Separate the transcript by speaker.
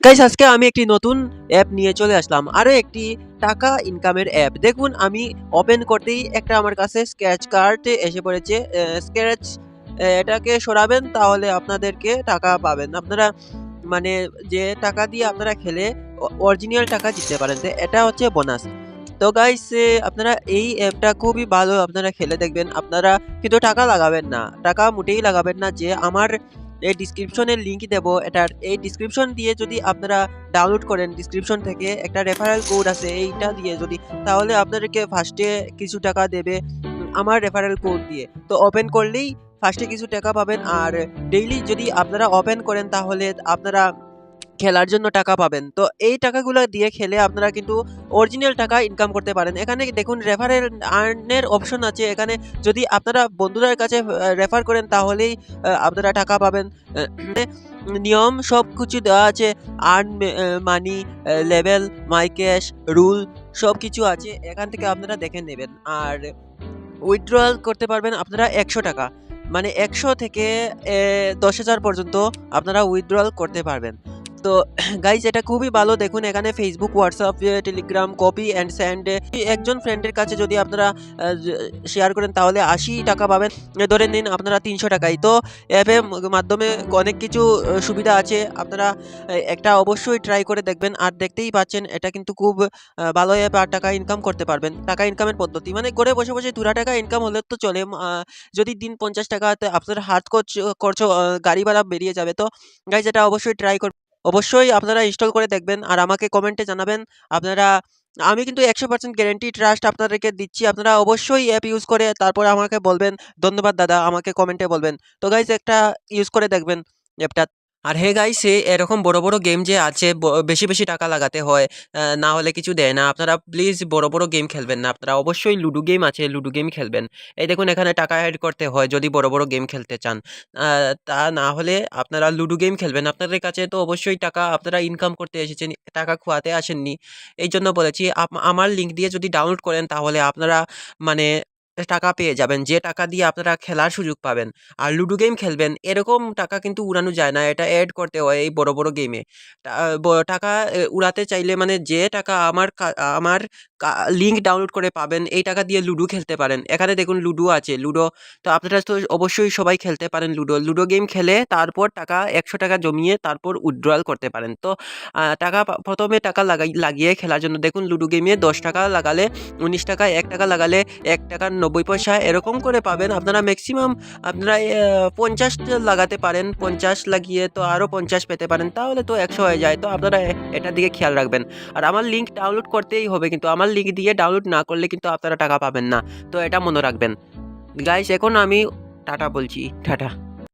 Speaker 1: Guys আজকে আমি একটি নতুন অ্যাপ নিয়ে চলে আসলাম। আরও একটি টাকা ইনকামের অ্যাপ দেখুন, আমি ওপেন করতেই একটা আমার কাছে স্ক্র্যাচ কার্ড এসে পড়েছে। স্ক্র্যাচ এটাকে সরাবেন, তাহলে আপনাদেরকে টাকা পাবেন। আপনারা মানে যে টাকা দিয়ে আপনারা খেলে অরিজিনাল টাকা জিততে পারেন। তো এটা হচ্ছে বোনাস তো গাইস আপনারা এই অ্যাপটা খুবই ভালো আপনারা খেলে দেখবেন। আপনারা কিন্তু টাকা লাগাবেন না। টাকা মোটেই লাগাবেন না যে আমার এই ডিসক্রিপশনের লিঙ্ক দেব। এটার এই ডিসক্রিপশন দিয়ে যদি আপনারা ডাউনলোড করেন ডিসক্রিপশন থেকে একটা রেফারেল কোড আছে এইটা দিয়ে যদি, তাহলে আপনাদেরকে ফার্স্টে কিছু টাকা দেবে আমার রেফারেল কোড দিয়ে। তো ওপেন করলেই ফার্স্টে কিছু টাকা পাবেন। আর ডেইলি যদি আপনারা ওপেন করেন, তাহলে আপনারা খেলার জন্য টাকা পাবেন। তো এই টাকাগুলো দিয়ে খেলে আপনারা কিন্তু অরিজিনাল টাকা ইনকাম করতে পারেন। এখানে দেখুন রেফারেল আর্নের অপশন আছে। এখানে যদি আপনারা বন্ধুদের কাছে রেফার করেন তাহলেই আপনারা টাকা পাবেন। নিয়ম সব কিছু দেওয়া আছে। Earn money level my cash rule সব কিছু আছে। এখান থেকে আপনারা দেখে নেবেন। আর উইথড্রয়াল করতে পারবেন আপনারা একশো টাকা। মানে একশো থেকে দশ হাজার পর্যন্ত আপনারা উইথড্রয়াল করতে পারবেন। তো গাইজ এটা খুবই ভালো। দেখুন, এখানে Facebook WhatsApp Telegram copy and send একজন ফ্রেন্ডের কাছে যদি আপনারা শেয়ার করেন, তাহলে আশি টাকা পাবেন। ধরে নিন, আপনারা তিনশো টাকায়। তো অ্যাপের মাধ্যমে অনেক কিছু সুবিধা আছে। আপনারা একটা অবশ্যই ট্রাই করে দেখবেন। আর দেখতেই পাচ্ছেন, এটা কিন্তু খুব ভালো অ্যাপ আর টাকা ইনকাম করতে পারবেন। টাকা ইনকামের পদ্ধতি। মানে করে বসে বসে দুরা টাকা ইনকাম হলে তো চলে। যদি দিন পঞ্চাশ টাকা আপনার হাত খরচ খরচ গাড়ি ভাড়া বেরিয়ে যাবে, তো গাইজ এটা অবশ্যই ট্রাই কর অবশ্যই আপনারা ইনস্টল করে দেখবেন আর আমাকে কমেন্টে জানাবেন। আপনারা, আমি কিন্তু একশো পার্সেন্ট গ্যারেন্টি ট্রাস্ট আপনাদেরকে দিচ্ছি। আপনারা অবশ্যই অ্যাপ ইউজ করে তারপর আমাকে বলবেন। ধন্যবাদ দাদা, আমাকে কমেন্টে বলবেন। তো গাইজ একটা ইউজ করে দেখবেন অ্যাপটা আর হে গাইস এরকম বড় বড় গেম যে আছে বেশি বেশি টাকা লাগাতে হয় না হলে কিছু দেয় না। আপনারা প্লিজ বড় বড় গেম খেলবেন না। আপনারা অবশ্যই লুডো গেম আছে লুডো গেম খেলবেন। এই দেখুন, এখানে টাকা অ্যাড করতে হয় যদি বড় বড় গেম খেলতে চান। তা না হলে আপনারা লুডো গেম খেলবেন আপনাদের কাছে তো অবশ্যই টাকা, আপনারা ইনকাম করতে এসেছেন, টাকা খোয়াতে আসেননি। এই জন্য বলেছি আমার লিঙ্ক দিয়ে যদি ডাউনলোড করেন, তাহলে আপনারা মানে টাকা পেয়ে যাবেন। যে টাকা দিয়ে আপনারা খেলার সুযোগ পাবেন আর লুডো গেম খেলবেন, এরকম টাকা কিন্তু উড়ানো যায় না। এটা অ্যাড করতে হয় এই বড় বড় গেমে টাকা উড়াতে চাইলে মানে যে টাকা আমার আমার লিঙ্ক ডাউনলোড করে পাবেন। এই টাকা দিয়ে লুডো খেলতে পারেন। এখানে দেখুন লুডো আছে লুডো তো আপনারা তো অবশ্যই সবাই খেলতে পারেন লুডো লুডো গেম খেলে তারপর টাকা, একশো টাকা জমিয়ে তারপর উইথড্রয়াল করতে পারেন। তো টাকা প্রথমে টাকা লাগাই, লাগিয়ে খেলার জন্য দেখুন লুডো গেমে দশ টাকা লাগালে উনিশ টাকা, এক টাকা লাগালে এক টাকার নব্বই পয়সা, এরকম করে পাবেন। আপনারা ম্যাক্সিমাম আপনারা পঞ্চাশ লাগাতে পারেন। পঞ্চাশ লাগিয়ে তো আরও পঞ্চাশ পেতে পারেন। তাহলে তো একশো হয়ে যায়। তো আপনারা এটার দিকে খেয়াল রাখবেন। আর আমার লিঙ্ক ডাউনলোড করতেই হবে, কিন্তু আমার লিঙ্ক দিয়ে ডাউনলোড না করলে কিন্তু আপনারা টাকা পাবেন না। তো এটা মনে রাখবেন। গাইস এখন আমি টাটা বলছি। টাটা।